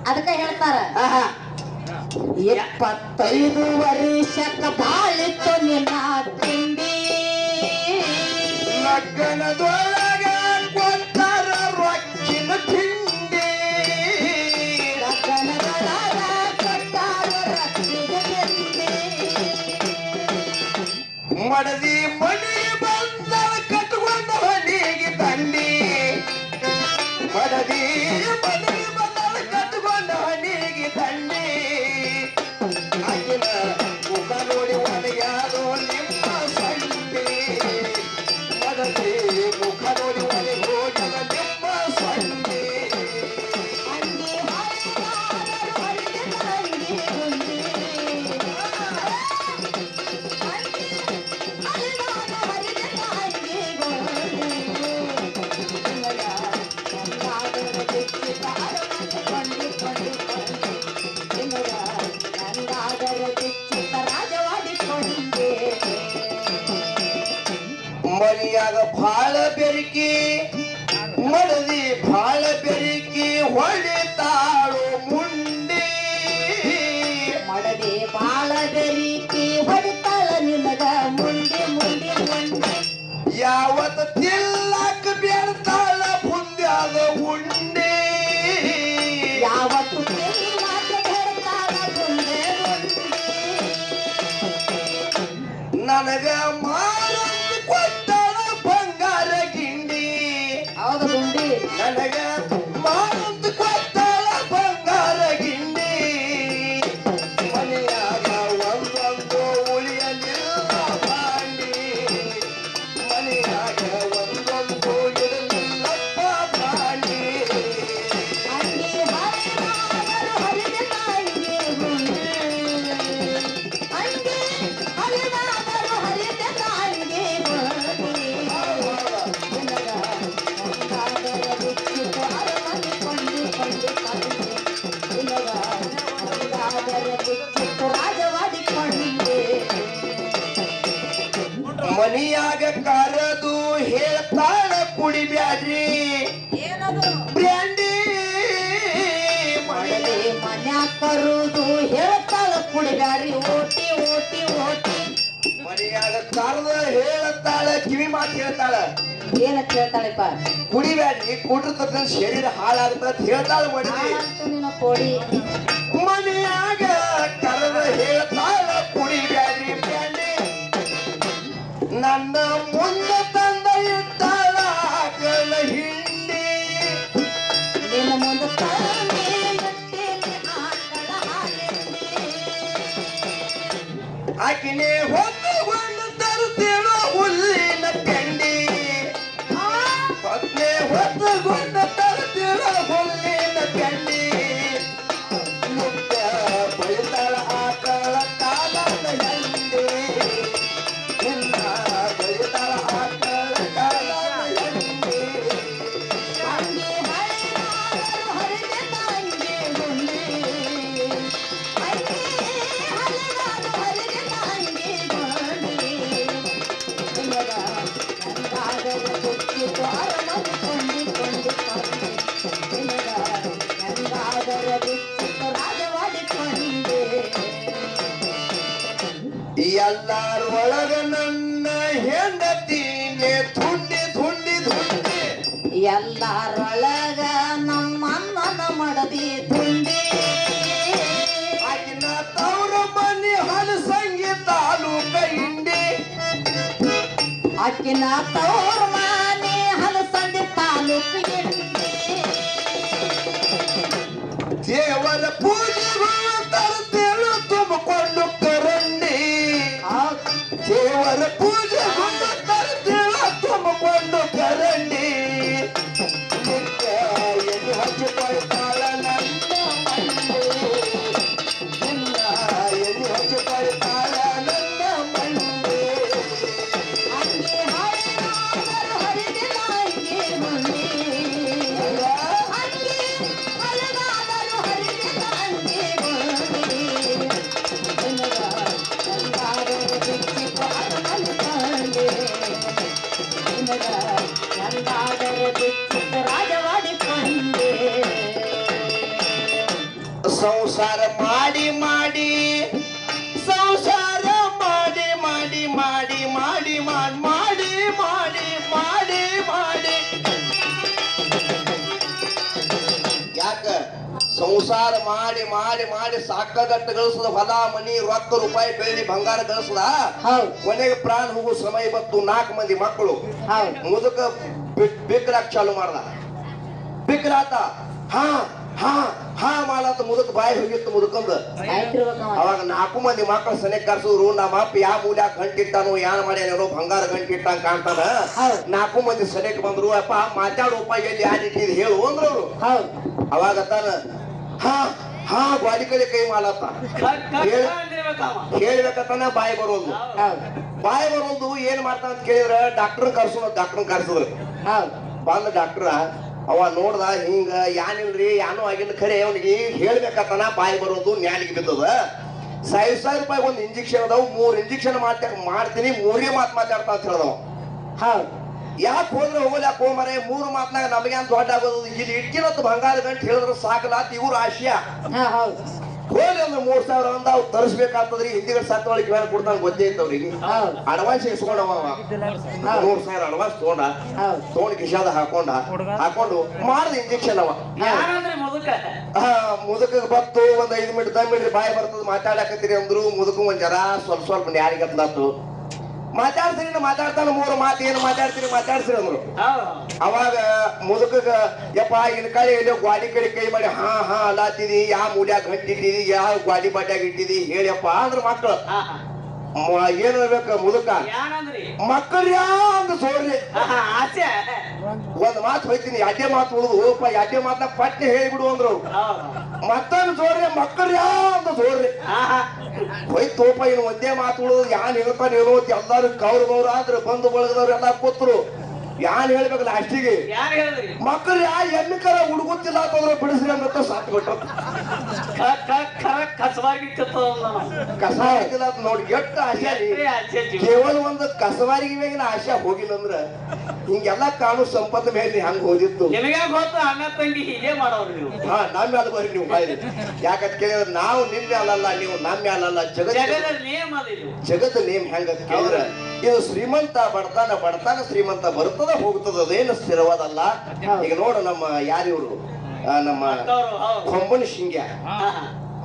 ಅದಕ್ಕೆ ಹೇಳ್ತಾರ. ಆಹಾ. ಎಪ್ಪತ್ತೈದು ವರ್ಷಕ್ಕ ಬಾಳಿತ್ತು ನಿನ್ನ ತಿಂಡಿ. ಲಗ್ನದೊಳಗ ಕೊಟ್ಟರ ರೊಕ್ಕಿನ ತಿಂಡಿ. ಲಗ್ನದೊಳಗ ಕೊಟ್ಟರ ತಿಂಡಿ. ಮಡದಿ ಮನಿಯಾಗ ಭಾಳ ಬೆರಿಕಿ ಮಡದಿ ಭಾಳ ಬೆರಿಕಿ ಹೊಡಿತಾಳು ಏನ ಕೇಳ್ತಾಳೆಪ್ಪ ಕುಡಿಬೇಡಿ ಕುಡ್ರ ಶರೀರ ಹಾಳಾದ ಅಂತ ಹೇಳ್ತಾಳ ನಿನ್ನ ಕೋಡಿ. ಹೇಳ್ತಾಳ ನನ್ನ ಮುಂದೆ ತಂದ ಆಕಿನೇ ಹೋಗಿ ತೋ ಮಾಡಿ ಸುದ ಗಳಿಸದ ಹೊಲ ಮನಿ ರೊಕ್ಕ ರೂಪಾಯಿ ಬೆಳ್ಳಿ ಬಂಗಾರ ಗಳಿಸದ ಕೊನೆಗೆ ಪ್ರಾಣ ಹೋಗೋ ಸಮಯ ಬಂತು ನಾಲ್ಕು ಮಂದಿ ಮಕ್ಕಳು. ಮುದುಕ ಬಿಕ್ರಾಕ್ ಚಾಲು ಮಾಡ್ದ. ಬಿಕ್ರಾತ ಹಾ ಹಾ ಹಾ ಮಾಡತ್ತ ಮುದುಕ ಬಾಯಿ ಹೋಗಿತ್ತು ಮುದುಕಂದ. ಅವಾಗ ನಾಲ್ಕು ಮಂದಿ ಮಕ್ಕಳು ಸನೆ ಕರ್ಸಿದ್ರು ನಮ್ಮ ಅಪ್ಪ ಯಾವ ಮೂಲ್ಯಾಗ ಗಂಟಿಟ್ಟಾನು ಯಾನ್ ಮಾಡ್ಯಾನೇನೋ ಬಂಗಾರ ಗಂಟಿಟ್ಟಂಗ ಕಾಣ್ತಾನ. ನಾಲ್ಕು ಮಂದಿ ಸನೆಕ್ ಬಂದ್ರು ಅಪ್ಪ ಮಾತಾಡೋಪ್ಪ ಎಲ್ಲಿ ಯಾರು ಇಟ್ಟಿದ್ ಹೇಳು ಅಂದ್ರು ಅವ್ರು. ಅವಾಗ ತಾನ ಹಾ ಹಾ ಕಡೆ ಕೈ ಮಾಡತ್ತ ಹೇಳ್ಬೇಕತ್ತಾನ ಬಾಯಿ ಬರೋದು. ಬಾಯಿ ಬರೋದು ಏನ್ ಮಾಡ್ತಾನ ಅಂತ ಕೇಳಿದ್ರ ಡಾಕ್ಟರ್ ಕರ್ಸೋದು ಡಾಕ್ಟರ್ ಕರ್ಸಿದ್ರು. ಬಂದ ಡಾಕ್ಟರ್ ಅವ ನೋಡ್ದ ಹಿಂಗ ಯಾನಿಲ್ರಿ ಯಾನು ಆಗಿಲ್ಲ ಖರೆ ಅವನಿಗೆ ಹೇಳ್ಬೇಕತ್ತಾನ ಬಾಯಿ ಬರೋದು ನ್ಯಾನಿಗೆ ಬಿದ್ದದ. ಸಾವಿರ ಸಾವಿರ ರೂಪಾಯಿ ಒಂದು ಇಂಜೆಕ್ಷನ್ ಅದಾವ ಮೂರ್ ಇಂಜೆಕ್ಷನ್ ಮಾಡ್ತಾ ಮಾಡ್ತೀನಿ ಮೂರೇ ಮಾತು ಮಾತಾಡ್ತಾ ಅಂತ ಹೇಳ್ದವ. ಹೌದ್ ಯಾಕೆ ಹೋದ್ರೆ ಹೋಗಲ್ಲ ಕೋಮರೆ ಮೂರು? ಮಾತ್ನಾಗ ನಮಗೆ ಅಂತ ದೊಡ್ಡ ಆಗೋದು ಇಲ್ಲಿ ಇಟ್ಕಿನತ್ತು ಬಂಗಾರ ಗಂಟು ಹೇಳಿದ್ರೆ ಸಾಕಲಾತ್ ಇವ್ರ ಆಶಯ. ಹಾ ಹೌದ್. ಹೋಗಿ ಅಂದ್ರೆ ಮೂರ್ ಸಾವಿರ ಅಂದ ಅವ್ರು ತರಿಸ್ಬೇಕಾಗ್ತದ್ರಿ. ಹಿಂದಿಗಳ ಸತ್ತ ಒಳಗೆ ಮೇಲೆ ಕೊಡ್ತಾನ ಗೊತ್ತೇ ಇತ್ತು ಅವ್ರಿಗೆ. ಅಡ್ವಾನ್ಸ್ ಇಸ್ಕೊಂಡವ ಅವ. ಮೂರ್ ಸಾವಿರ ಅಡ್ವಾನ್ಸ್ ತಗೊಂಡ ತಗೊಂಡ್ ಕಿಶಾದ ಹಾಕೊಂಡ ಹಾಕೊಂಡು ಮಾಡ್ದ ಇಂಜೆಕ್ಷನ್ ಅವ. ಮುದುಕ? ಬತ್ತು ಒಂದ್ ಐದು ಮಿನಿಟ್ ದಮ್ ಬಾಯಿ ಬರ್ತದ ಮಾತಾಡಕತ್ತೀರಿ ಅಂದ್ರು. ಮುದಕ ಒಂದ್ ಜರ ಸ್ವಲ್ಪ ಸ್ವಲ್ಪ ಯಾರಿಗತ್ಲಾತು ಮಾತಾಡ್ತೀರಿ ಮಾತಾಡ್ತಾನ ಮೂರು ಮಾತು ಏನು ಮಾತಾಡ್ತೀರಿ ಮಾತಾಡ್ಸಿರಿ ಅಂದ್ರು. ಅವಾಗ ಮುದುಕ ಯಪ್ಪ ಇನ್ ಕಡೆ ಎಲ್ಲೋ ಗ್ವಾಡಿ ಕಡೆ ಕೈ ಮಾಡಿ ಹಾ ಹಾ ಅಲ್ಲಾತಿದಿ ಯಾವ ಮೂಲ್ಯಾಗ ಗಂಟಿಟ್ಟಿದಿ ಯಾವ ಗ್ವಾಡಿ ಬಾಟ್ಯಾಗ ಇಟ್ಟಿದಿ ಹೇಳಪ್ಪ ಅಂದ್ರೆ ಮಕ್ಕಳು ಏನು ಬೇಕು ಮುದುಕ? ಮಕ್ಕಳು ಸೋರ್ರಿ. ಒಂದ್ ಮಾತು ಹೋಯ್ತೀನಿ ಯಾಡ್ಡೆ ಮಾತು ಉಳಿದು? ಓಪ ಯಾಡ್ಡೆ ಮಾತನ್ನ ಪಟ್ಟಿ ಹೇಳಿಬಿಡು ಅಂದ್ರು. ಮತ್ತೊಂದು ಸೋರ್ರಿ ಮಕ್ಕಳು ಯಾಂಗ ಸೋರ್ರಿ. ಓಪ ಇನ್ನು ಒಂದೇ ಮಾತು ಉಳಿದು ಯಾನ್ ಹೇಳ್ಕೊಂಡು ಏನೋ ಎಲ್ಲಾರು ಕೌರ್ ಬೌರ ಆದ್ರೆ ಬಂದು ಬಳಗದವ್ರು ಎಲ್ಲ ಕೂತ್ರು. ಯಾನ್ ಹೇಳ್ಬೇಕು ಲಾಸ್ಟಿಗೆ ಯಾರು ಹೇಳಿದ್ರಿ? ಮಕ್ಕಳು ಯಾ ಎಮ್ಮೆ ಕರ ಹುಡುಗುತ್ತಿಲ್ಲ ಅಂತಂದ್ರೆ ಬಿಡಿಸ್ರಿ ಅಂತ ಸಾತ್ ಬಿಟ್ರು. ಕಸ ಅಂತ ನೋಡಿ ಎಷ್ಟು ಆಶೆ ಕೇವಲ ಒಂದು ಕಸವಾರಿಗೆ ಮೇಗಿನ ಆಶೆ ಹೋಗಿಲ್ಲ ಅಂದ್ರ ಹಿಂಗೆಲ್ಲ ಕಾಣು ಸಂಪತ್ತು ಮೇಲೆ ಹಂಗ ಹೋದಿತ್ತು ನಿಮಗೆ ಗೊತ್ತು ಅಣ್ಣ ತಂಗಿ ಹೀಗೆ ಮಾಡೋರು ನೀವು. ಹಾ ನಮ್ಮ ಮ್ಯಾಲ ಬರ್ರಿ ನೀವು ಯಾಕಂತ ಕೇಳಿದ್ರೆ ನಾವು ನಿಮ್ ಮ್ಯಾಲಲ್ಲ ನೀವು ನಮ್ಮ ಮ್ಯಾಲಲ್ಲ ಜಗತ್ ಜಗದ ನಿಯಮ ಅದು ಇದು. ಜಗತ್ ನೇಮ್ ಹೆಂಗ ಕೇಳಿದ್ರೆ ಇದು ಶ್ರೀಮಂತ ಬಡತನ ಬಡತನ ಶ್ರೀಮಂತ ಬರ್ತದ ಹೋಗ್ತದ ಅದೇನು ಸ್ಥಿರವಾದಲ್ಲ. ಈಗ ನೋಡು ನಮ್ಮ ಯಾರಿವ್ರು? ನಮ್ಮ ಕೊಂಬನ ಶಿಂಗ್ಯ.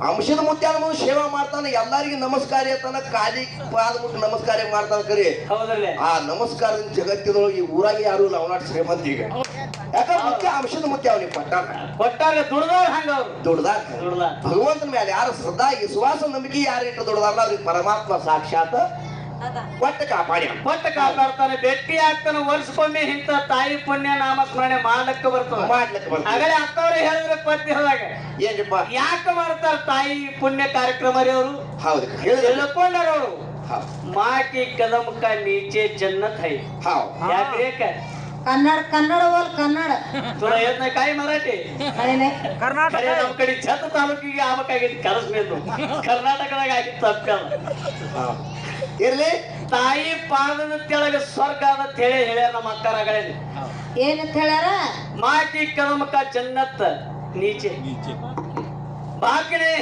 ಅಂಶದ ಮುತ್ಯಾನ ಮುಂದೆ ಸೇವಾ ಮಾಡ್ತಾನೆ ಎಲ್ಲರಿಗೂ ನಮಸ್ಕಾರ ಅತ್ತಾನ ಕಾಲಿ ಪಾದ ಮುಟ್ಟು ನಮಸ್ಕಾರ ಮಾಡ್ತಾನ ಕರಿ. ಆ ನಮಸ್ಕಾರದ ಜಗತ್ತಿನೊಳಗೆ ಊರಾಗ ಯಾರು ಇಲ್ಲ ಅವನಾಟ ಶ್ರೀಮಂತ ಈಗ. ಯಾಕಂದ್ರೆ ಮುಖ್ಯ ಅಂಶದ ಮುಖ್ಯ ಅವನಿಗೆ ಪಟ್ಟಾನ ಪಟ್ಟಾಗ ದುಡ್ದಾರ ಹಂಗ ದುಡ್ದಾರ. ದುಡ್ದ ಭಗವಂತನ ಮೇಲೆ ಯಾರು ಶ್ರದ್ಧಾ ವಿಶ್ವಾಸ ನಂಬಿಕೆ ಯಾರು ಇಟ್ಟು ದುಡ್ದಾರಲ್ಲ ಅವ್ರಿಗೆ ಪರಮಾತ್ಮ ಸಾಕ್ಷಾತ್ ಅದ ಒಟ್ಟ ಕಾಪಾಡಿ ಕೊಟ್ಟ ಕಾಪಾಡ್ತಾನೆ ಭೇಟಿ ಆಗ್ತಾನೆ ವರ್ಷಕ್ಕೊಮ್ಮೆ ಹಿಂತ ತಾಯಿ ಪುಣ್ಯ ನಾಮಸ್ಮರಣೆ ಮಾಡ್ಲಕ್ಕ ಬರ್ತದೆ. ಮಾಡ್ಲಿಕ್ಕೆ ಬರ್ತಾರೆ ಆಗಲೇ ಅಕ್ಕವ್ರೆ ಹೇಳಿದ್ರೆ ಪತ್ನಿ ಹೋದಾಗ ಏನಪ್ಪ? ಯಾಕೆ ಮಾಡ್ತಾರ ತಾಯಿ ಪುಣ್ಯ ಕಾರ್ಯಕ್ರಮ ರೀ ಅವರು? ಹೌದು. ತಿಳ್ಕೊಂಡಾರ ಅವರು. ಹೌದು. ಮಾಕಿ ಕದಂ ನೀಚೆ ಜನ್ನತ್ ಹೈ. ಹೌದು. ಯಾಕೆ ಕನ್ನಡ ಕನ್ನಡ ಓಲ್ ಕನ್ನಡ. ತುಳ ಕಾಯಿ ಮರಾಠಿ. ಕರ್ನಾಟಕ. ನಮ್ಮ ನಮ್ ಕಡೆ ಛತ್ ತಾಲೂಕಿಗೆ ಆಗ್ಬೇಕಾಗಿತ್ತು ಕರೆಸ್ಬೇಕು. ಕರ್ನಾಟಕದಾಗ ಆಗಿತ್ತು ಹೌದು. ಇರ್ಲಿ ತಾಯಿ ಪಾದದ ತೆಳಗ ಸ್ವರ್ಗ ಅಂತ ಹೇಳಿ ಹೇಳ್ಯಾರ ನಮ್ಮ ಅಕ್ಕರಗಳೇನೆ ಏನಂತ ಹೇಳ್ಯಾರ? ಮಾಕಿ ಕದಮಕ ಕಾ ಜನ್ನತ್ ನೀಚೆ. ಬಾಕಿನೇ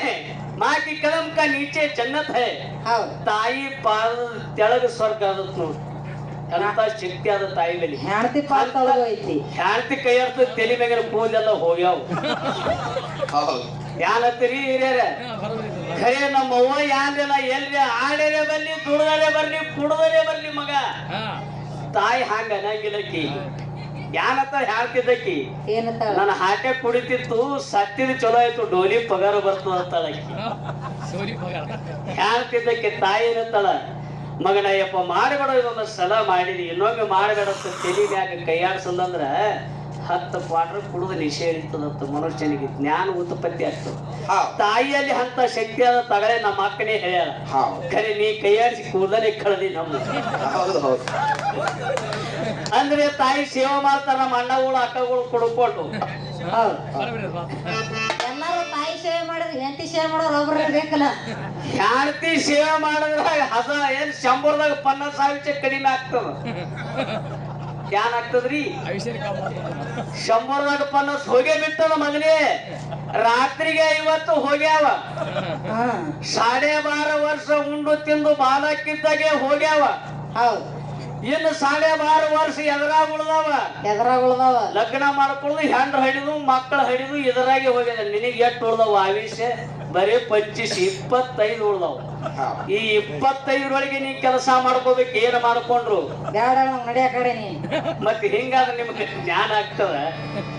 ಮಾಕಿ ಕದಮಕ ಕಾ ನೀಚೆ ಜನ್ನತ್ ಹೇ ಹೌದು. ತಾಯಿ ಪಾದದ ತೆಳಗ ಸ್ವರ್ಗ ಅದತ್ ನೋಡಿ. ಅಂತ ಶಕ್ತಿ ಆದ ತಾಯಿ ಮೇಲೆ. ಹೆಂಡತಿ ಐತಿ ಶಾಂತಿ ಕೈಯರ್ತ ತಲೆ ಮ್ಯಾಗಿನ ಕೂದಲೆಲ್ಲ ಹೋಗ್ಯಾವ. ಹೌದು. ಯಾನತ್ತೀರಿ ಹಿರಿಯರ? ಖರೆ ನಮ್ಮ ಅವ್ವ ಯಾನ್ರಿಲ್ಲ ಎಲ್ಲಿ ಆಡರೆ ಬರ್ಲಿ ದುಡ್ದಲೆ ಬರ್ಲಿ ಕುಡ್ದಲೆ ಬರ್ಲಿ ಮಗ. ತಾಯಿ ಹಂಗ ಅನ್ನಂಗಿಲ್ಲಕ್ಕಿ. ಯಾನತ್ತ ಹೇಳ್ತಿದ್ದಕ್ಕಿ? ನನ್ನ ಹಾಟೆ ಕುಡಿತಿತ್ತು ಸತ್ತಿದ ಚಲೋ ಆಯ್ತು ಡೋಲಿ ಪಗಾರ ಬರ್ತದ ಅಂತಳಕ್ಕಿ. ಹೇಳ್ತಿದ್ದಕ್ಕೆ ತಾಯಿ ಏನಂತಳ? ಮಗನ ಯಪ್ಪ ಮಾಡಬೇಡ ಇದೊಂದು ಸಲ ಮಾಡಿದಿ ಇನ್ನೊಮ್ಮೆ ಮಾಡಬೇಡ ಅಂತ ತಲೆ ಮ್ಯಾಗ ಕೈಯಾಡ್ಸಲ್ಲಂದ್ರ ಹತ್ತು ಕ್ವಾರ್ಟರ್ ಕುಡಿದು ನಿಷೇಧ ಇರ್ತದಂತ ಮನುಷ್ಯನಿಗೆ ಜ್ಞಾನ ಉತ್ಪತ್ತಿ ಆಗ್ತದೆ. ಹೌದು ತಾಯಿಯಲ್ಲಿ ಅಂತ ಶಕ್ತಿ ಅದ ತಗಳೆ ನಮ್ಮ ಅಕ್ಕನೇ ಹೇಳ್ಯಾರ. ಹೌದು ಖರೆ ನೀ ಕೈಯಾಡಿಸಿ ಕೂದಲೇ ಕಳದಿ ನಮ್ಮ ಹೌದು ಹೌದು. ಅಂದ್ರೆ ತಾಯಿ ಸೇವೆ ಮಾಡ್ತಾರ ನಮ್ಮ ಅಣ್ಣಗಳು ಅಕ್ಕಗಳು ಕುಡ್ಕೊಂಡು. ಹೌದು ಎಲ್ಲಾರು ತಾಯಿ ಸೇವೆ ಮಾಡಿದ್ರೆ ಹೆಂಡತಿ ಸೇವೆ ಮಾಡೋರು ಒಬ್ರು ಬೇಕಲ್ಲ. ಹೆಂಡತಿ ಸೇವೆ ಮಾಡಿದ್ರಾಗ ಹಸ ಏನ್ ಶಂಬರ್ದಾಗ ಪನ್ನ ಸಾವಿರ ಕಡಿಮೆ ಆಗ್ತದ. ಏನ್ ಆಗ್ತದ್ರಿ? ಶಂಬರ್ದಾಗ ಪನ್ನಸ್ ಹೋಗೇ ಬಿತ್ತದ ಮಗನೇ. ರಾತ್ರಿಗೆ ಐವತ್ತು ಹೋಗ್ಯಾವ ಸಾಡೆ ಬಾರ ವರ್ಷ ಉಂಡು ತಿಂದು ಬಾಲಕ್ಕಿದ್ದಾಗೆ ಹೋಗ್ಯಾವ ಹೌದು. ಇನ್ನು ಸಾಡೆ ಬಾರ ವರ್ಷ ಎದುರಾಗ ಉಳ್ದಾವ? ಎದ್ರಾಗ ಉಳ್ದಾವ? ಲಗ್ನ ಮಾಡ್ಕೊಳ್ಳೋದು ಹೆಂಡ್ರು ಹಿಡಿದು ಮಕ್ಕಳು ಹಿಡಿದು ಇದರಾಗೆ ಹೋಗ್ಯದ. ನಿನಗೆ ಎಟ್ಟು ಉಳ್ದಾವ ಆವೇಶ? ಬರೀ ಪಚ್ಚಿಸಿ ಇಪ್ಪತ್ತೈದು ಉಳ್ದಾವ. ಈ ಇಪ್ಪತ್ತೈದರೊಳಗೆ ನೀ ಕೆಲಸ ಮಾಡ್ಕೋಬೇಕು ಏನ್ ಮಾಡ್ಕೊಂಡ್ರು? ಕಡೆ ಮತ್ತೆ ಹಿಂಗಾದ್ರೆ ನಿಮ್ಗೆ ಜ್ಞಾನ ಆಗ್ತದ?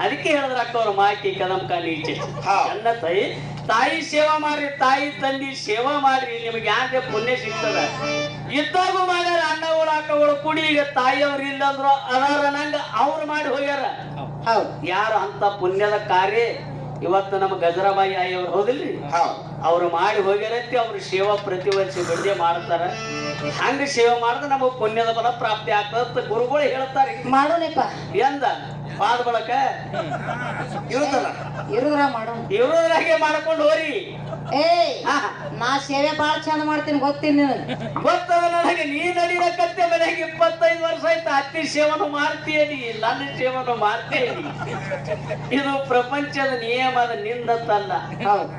ಅದಕ್ಕೆ ಹೇಳಿದ್ರೆ ಅಕ್ಕವ್ರ ಮಾಕಿ ಕದಂ ಕಾಲಿ ಈಚೆ. ಹೌದು. ಎಲ್ಲ ತಾಯಿ ತಾಯಿ ಸೇವಾ ಮಾಡ್ರಿ ತಾಯಿ ತಂದಿ ಸೇವಾ ಮಾಡ್ರಿ ನಿಮ್ಗೆ ಯಾಕೆ ಪುಣ್ಯ ಸಿಗ್ತದ? ಇದ್ದಾಗೂ ಮಾಡ್ಯಾರ ಅಣ್ಣಗಳು ಅಕ್ಕಗಳು ಕುಡಿ ಈಗ ತಾಯಿಯವ್ರು ಇಲ್ಲಂದ್ರು ಅದಾರ ನಂಗ ಅವ್ರು ಮಾಡಿ ಹೋಗ್ಯಾರ. ಹೌದು. ಯಾರು ಅಂತ ಪುಣ್ಯದ ಕಾರ್ಯ ಇವತ್ತು ನಮ್ಮ ಗಜರಾಬಾಯಿ ಆಯವ್ರು ಹೌದಿಲ್ರಿ? ಹೌದು. ಅವ್ರು ಮಾಡಿ ಹೋಗ್ಯಾರಂತೆ ಅವ್ರ ಸೇವಾ ಪ್ರತಿ ವರ್ಷ ಬೆಳಿಗ್ಗೆ ಮಾಡ್ತಾರ. ಹಂಗ ಸೇವೆ ಮಾಡಿದ್ರೆ ನಮಗ್ ಪುಣ್ಯದ ಬಲ ಪ್ರಾಪ್ತಿ ಆಗ್ತದ ಗುರುಗಳು ಹೇಳ್ತಾರೆ. ಮಾಡೋಣ ಎಂದ? ಪಾದ ಬಳಕ? ಇರುತ್ತಲ್ಲ ಇರುದ್ರ ಮಾಡೋಣ. ಇರುದ್ರಾಗೆ ಮಾಡ್ಕೊಂಡು ಹೋರಿ. ಏ ನಾ ಸೇವೆ ಬಾಳ ಚಂದ ಮಾಡ್ತೀನಿ ಗೊತ್ತೀನಿ ನಿನಗೆ. ಗೊತ್ತದ ನನಗೆ? ನೀ ನಡೀರಕತ್ತೆ ಮನೆಗೆ ಇಪ್ಪತ್ತೈದು ವರ್ಷ ಆಯ್ತು. ಅತ್ತಿ ಸೇವನು ಮಾಡ್ತೀಯ ನೀ? ನನ್ನ ಸೇವನು ಮಾಡ್ತೀಯ ಇದು ಪ್ರಪಂಚದ ನಿಯಮದ ನಿಂದತ್ತಲ್ಲ ಹೌದು.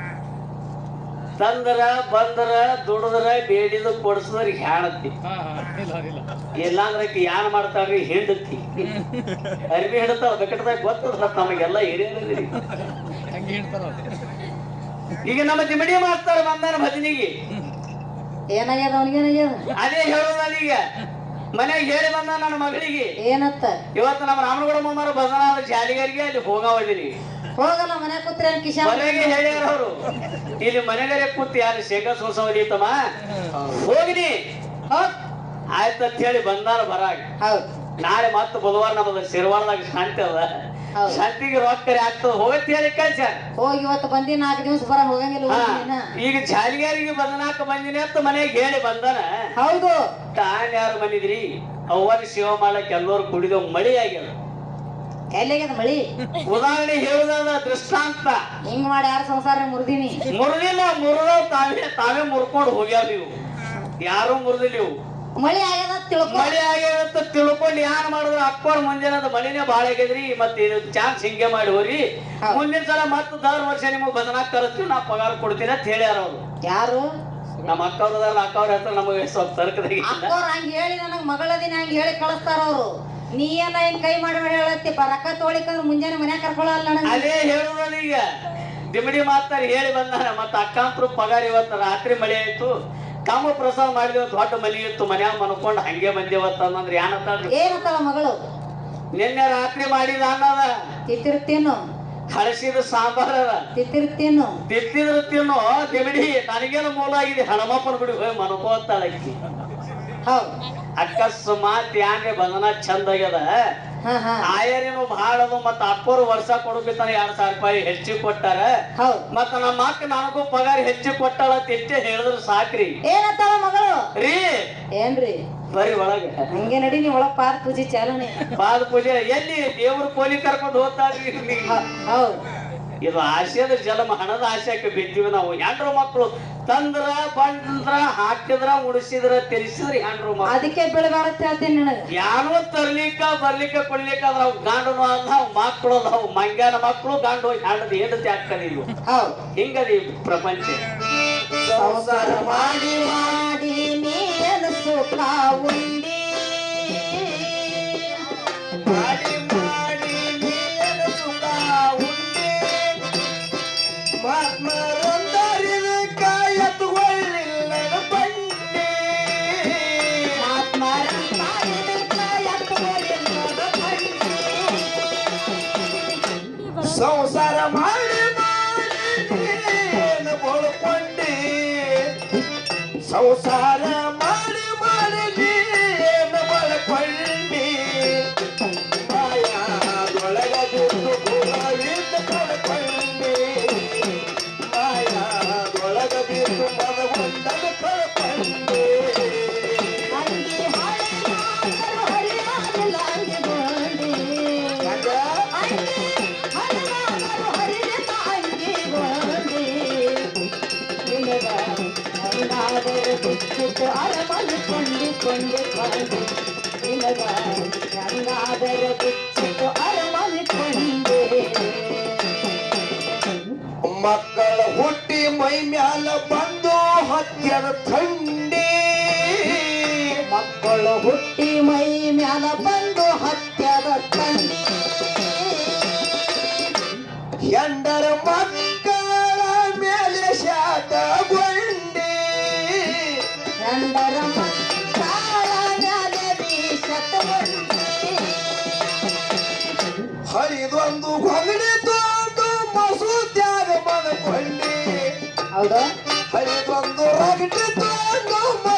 ತಂದರ ಬಂದರ ದುಡದ್ರ ಬೇಡಿದ ಕೊಡ್ಸದ್ರ ಹೇಳತ್ತಿ ಇಲ್ಲಾಂದ್ರೆ ಯಾರು ಯಾನ್ ಮಾಡ್ತಾಳ್ರಿ ಹಿಂಡತಿ. ಅರ್ಬಿ ಹಿಡತಾವ ಬೆಕಟ್ದಾಗ ಗೊತ್ತದ ನಮಗೆಲ್ಲ ಹಿರಿಯರಿ ಈಗ ನಮ್ಮ ದಿಮಡಿ ಮಾಡ್ತಾರ ಬಂದಾರ ಭಜನಿಗೆ ಏನಾಗ್ಯದ ಅವನಿಗೇನಾಗ್ಯದ ಅದೇ ಹೇಳೋದ ಈಗ ಮನೆಗೆ ಹೇಳಿ ಬಂದ ನನ್ನ ಮಗಳಿಗೆ. ಏನತ್ತ? ಇವತ್ತು ನಮ್ಮ ರಾಮನಗೌಡ ಮಾಮಾರ ಬಂದ ಜಾಲಿಗಾರಿಗೆ ಅಲ್ಲಿ ಹೋಗಾವದಿನಿ ಹೋಗಲ್ಲ ಮನೆ ಕೂತ್ರೆ ಕಿಶಾನ್ ಮನೆಗೆ ಹೇಳ್ಯಾರ ಅವರು ಇಲ್ಲಿ ಮನೆಗರೆ ಕೂತು ಯಾರು ಶೇಖರ್ ಸೋಸವಲಿತಮ್ಮ ಹೋಗಿನಿ. ಹೌದ್. ಆಯ್ತಂತ ಹೇಳಿ ಬಂದಾರ ಬರಾಗ. ಹೌದು. ನಾಳೆ ಮತ್ತೆ ಬುಧವಾರ ನಮ್ಮದು ಶಿರ್ವಾಳದಾಗ ಶಾಂತಿ ಅದ. ಶಾಂತಿಗೆ ರೊಕ್ಕ ಆಗ್ತದ. ಹೋಗತ್ ಹೇಳಿ ಕಳ್ಸ ಹೋಗಿ ಇವತ್ತು ಬಂದಿ ನಾಲ್ಕು ದಿವಸ ಬರ ಹೋಗಂಗಿಲ್ಲ. ಈಗ ಜಾಲಿಗಾರಿಗೆ ಬಂದನಾಕ ಬಂದಿನಿ ಅಂತ ಮನೆಗೆ ಹೇಳಿ ಬಂದಾನ. ಹೌದು. ತಾನ್ ಯಾರು ಬಂದಿದ್ರಿ? ಅವ್ವನ ಶಿವ ಮಾಡಕ್ ಎಲ್ಲರೂ ಕುಡಿದ ಮಳಿ ಆಗ್ಯದ. ಎಲ್ಲಿಗ್ಯದ ಮಳಿ? ಉದಾಹರಣೆ ಹೇಳುದಾದ ದೃಷ್ಟಾಂತ. ಹಿಂಗ್ ಮಾಡಿ ಯಾರ ಸಂಸಾರ ಮುರಿದಿನಿ? ಮುರಿದಿಲ್ಲ ಮುರಿದ ತಾವೇ ತಾವೇ ಮುರ್ಕೊಂಡು ಹೋಗ್ಯಾವ ನೀವು. ಯಾರು ಮುರಿದಿಲ್ಲ ಇವು. ಮಳಿ ಆಗ್ಯದ ತಿಳ್ಕೊ. ಮಳಿ ಆಗ್ಯಾವಂತ ತಿಳ್ಕೊಂಡು ಯಾರು ಮಾಡಿದ್ರು ಅಕ್ಕೋರ್ ಮುಂಜಾನದ ಮಳಿನೇ ಭಾಳ ಆಗ್ಯದ್ರಿ. ಮತ್ತೆ ಇದು ಚಾನ್ಸ್ ಹಿಂಗೆ ಮಾಡಿ ಹೋರಿ ಮುಂದಿನ ಸಲ ಮತ್ತೆ ದಾರ ವರ್ಷ ನಿಮಗೆ ಬದನಾಗ್ ಕರೆಸ್ತೀವಿ ನಾ ಪಗಾರ ಕೊಡ್ತೀನಿ ಅಂತ ಹೇಳ್ಯಾರ ಅವರು. ಯಾರು? ನಮ್ಮ ಅಕ್ಕವ್ರದಲ್ಲ ಅಕ್ಕವ್ರ ಹೆಸರು ನಮಗೆ ಸ್ವಲ್ಪ ತರ್ಕದಾಗ ಅಕ್ಕವ್ರ ಹಂಗ ಹೇಳಿ ನನಗೆ ಮಗಳ ದಿನ ಹಂಗ ಹೇಳಿ ಕಳಿಸ್ತಾರ ಅವ್ರು. ನೀ ಎಲ್ಲ ಹಿಂಗ್ ಕೈ ಮಾಡಬೇಡ ಮಾಡಿ ಹೇಳತ್ತಿ ರೊಕ್ಕ ತೋಳಿಕಂದ್ರ ಮುಂಜಾನೆ ಮನ್ಯಾಗ ಕರ್ಕೊಳಲ್ಲ ನನಗೆ ಅದೇ ಹೇಳುದಲ್ಲ ಈಗ. ದಿಮಿಡಿ ಮಾತಾಡಿ ಹೇಳಿ ಬಂದಾರ ಮತ್ತೆ ಅಕ್ಕಂತ್ರು ಪಗಾರ ಇವತ್ತ ರಾತ್ರಿ ಮಳೆ ಆಯ್ತು ಕಾಮ ಪ್ರಸಾದ ಮಾಡಿದ ದೊಡ್ಡ ಮನೆ ಇತ್ತು. ಮನ್ಯಾಗ ಮನ್ಕೊಂಡು ಹಂಗೆ ಬಂದೇವತ್ತ ಅಂದ್ರೆ. ಏನತ್ತಾಳ್ರಿ ಏನಂತಾಳ ಮಗಳು? ನಿನ್ನೆ ರಾತ್ರಿ ಮಾಡಿದ ಅನ್ನದ ತಿತ್ತಿರ್ತೇನು? ಹಳಸಿದ ಸಾಂಬಾರ ತಿತ್ತಿರ್ತೇನು? ತಿತ್ತಿದ್ರು ತಿನ್ನು ದಿಮಿಡಿ ನನಗೇನು ಮೂಲ ಆಗಿದೆ. ಹಣಮಪ್ಪನ ಗುಡಿ ಹೋಗಿ ಮನ್ಕೋತಾಳಕ್ಕಿ ಅಕಸ್ಮಾತ್ ಯಾಕೆ ಬಂಧನ ಚಂದ ಆಗ್ಯದ? ಆಯರೇನು ಅದು ಮತ್ತ ಅಪ್ಪರು ವರ್ಷ ಕೊಡ್ಬೇಕಂತ ಎರಡ್ ಸಾವಿರ ರೂಪಾಯಿ ಹೆಚ್ಚು ಕೊಟ್ಟಾರ. ಮತ್ತ ನಮ್ಮ ಅಕ್ಕ ನನಗೂ ಪಗಾರ ಹೆಚ್ಚು ಕೊಟ್ಟಾಳ ತಿಟ್ಟೆ ಹೇಳಿದ್ರು ಸಾಕ್ರಿ. ಏನತ್ತಾಳ ಮಗಳು? ರೀ. ಏನ್ರಿ? ಬರಿ ಒಳಗೆ. ಹಂಗೆ ನಡಿ ನೀ ಒಳಗ್ ಪಾದ ಪೂಜೆ ಚಾಲನೆ. ಪಾದ ಪೂಜೆ ಎಲ್ಲಿ ದೇವ್ರ ಕೋಲಿ ಕರ್ಕೊಂಡು ಹೋಗ್ತಾರ್ರಿ ಹೌದ್. ಇದು ಆಸೆದ ಜಲಮ ಹಣದ ಆಸೆಕ್ಕೆ ಬಿದ್ದೀವಿ ನಾವು? ಹೆಂಡ್ರು ಮಕ್ಕಳು ತಂದ್ರ ಬಂದ್ರ ಹಾಕಿದ್ರ ಉಡಿಸಿದ್ರ ತಿರ್ಸಿದ್ರ ಹೆಂಡ್ರು ಮಕ್ಕಳು ಅದಕ್ಕೆ ಬೆಳಗಾಡತ್ತೆ ಹೇಳ್ತೀನಿ ನಿನಗ. ಯಾರೋ ತರ್ಲಿಕ್ಕ ಬರ್ಲಿಕ್ಕ ಕೊಡ್ಲಿಕ್ಕ ಅದ್ರ ಅವ್ ಗಾಂಡನು ಅವ್ ಮಕ್ಕಳು ಅಲ್ಲ ಅವ್ ಮಂಗ್ಯಾನ ಮಕ್ಕಳು ಗಾಂಡು ಹೆಂಡದ ಹೆಂಡತಿ ಆಗ್ತದೆ ಇದು ಹೌದ್. ಹಿಂಗದಿ ಪ್ರಪಂಚ. ಸಂಸಾರ ಮಾಡಿ ಮಾಡಿ ಸುಖ ಉಂಡಿ. ಮಾಡಿ ಮಾಡಿ ಸಂಸಾರ ಮಾಡಿ ಮಾಡಿ ಸಂಸಾರ ಮಕ್ಕಳ ಹುಟ್ಟಿ ಮೈ ಮ್ಯಾಲ ಬಂದು ಹತ್ಯದ ಥಂಡಿ. ಮಕ್ಕಳ ಹುಟ್ಟಿ ಮೈ ಮ್ಯಾಲ ಬಂದು ಹತ್ಯದ ಥಂಡಿ. ಎಂದರ ಮಕ್ಕಳ ಮೇಲೆ ಶಾಟಗೊಂಡಿ ಎಂದರ ಮಕ್ಕಳ ಮ್ಯಾಲೆ ಬೀಸತಗೊಂಡಿ ಹರಿದೊಂದು ಹೊಗಡಿ ಮನಕೊಂಡಿ ಹೌದಾ? ಹರಿದೊಂದು ರಗಡಿ ತೊಂದು ಮಸೂದ್ಯಾಗ ಮನಕೊಂಡಿ